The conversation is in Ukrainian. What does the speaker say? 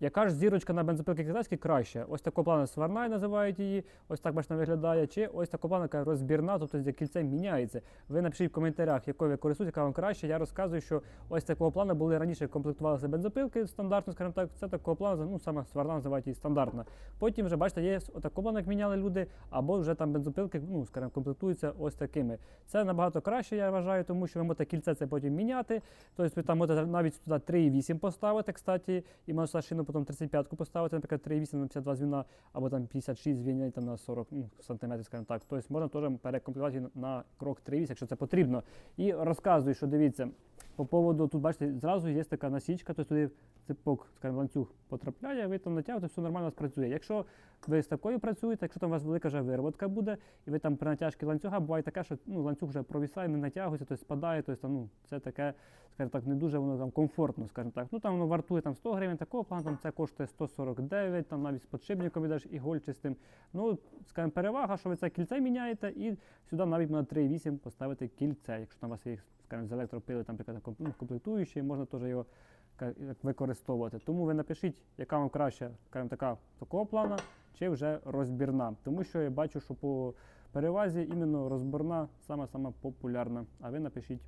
Яка ж зірочка на бензопилки китайській краще? Ось такого плану сварна називають її, ось так бачно виглядає, чи ось такого плану яка розбірна, тобто де кільце міняється. Ви напишіть в коментарях, якою ви користуєтесь, яка вам краще. Я розказую, що ось такого плану були раніше комплектувалися бензопилки стандартно, скажімо так. Це такого плану, ну саме сварна називають її стандартна. Потім вже бачите, є отакого плану, як міняли люди, або вже там бензопилки, ну скажімо, комплектуються ось такими. Це набагато краще, я вважаю, тому що ви можете кільце це потім міняти. Тобто ви там можете навіть туди 3,8 поставити, кстати, і можете шину потім 35-ку поставити, наприклад, 3,8 на 52 звіна, або там 56 звільня там на 40 ну, сантиметрів, скажімо так. Тобто можна теж перекомплектувати на крок 3,8, якщо це потрібно. І розказую, що дивіться, по поводу, тут бачите, зразу є така насічка, тобто туди ципок, скажімо, ланцюг потрапляє, ви там натягуєте, все нормально у вас працює. Якщо ви з такою працюєте, якщо там у вас велика вже вироботка буде, і ви там при натяжці ланцюга буває таке, що ну, ланцюг вже провісає, не натягується, тобто спадає, тобто там, ну, це таке, скажімо так, не дуже воно там комфортно, скажімо так. Ну там воно вартує там 100 гривень такого плану, там це коштує 149, там навіть з подшипником ідеш і гольчистим. Ну, скажімо, перевага, що ви це кільце міняєте, і сюди навіть на 3,8 поставити кільце, якщо там у вас є, скажімо, з електропили, там, наприклад, ну, комплектуючі, можна теж його використовувати. Тому ви напишіть, яка вам краще, скажімо, така такого плана, чи вже розбірна. Тому що я бачу, що по перевазі іменно розбірна саме саме популярна. А ви напишіть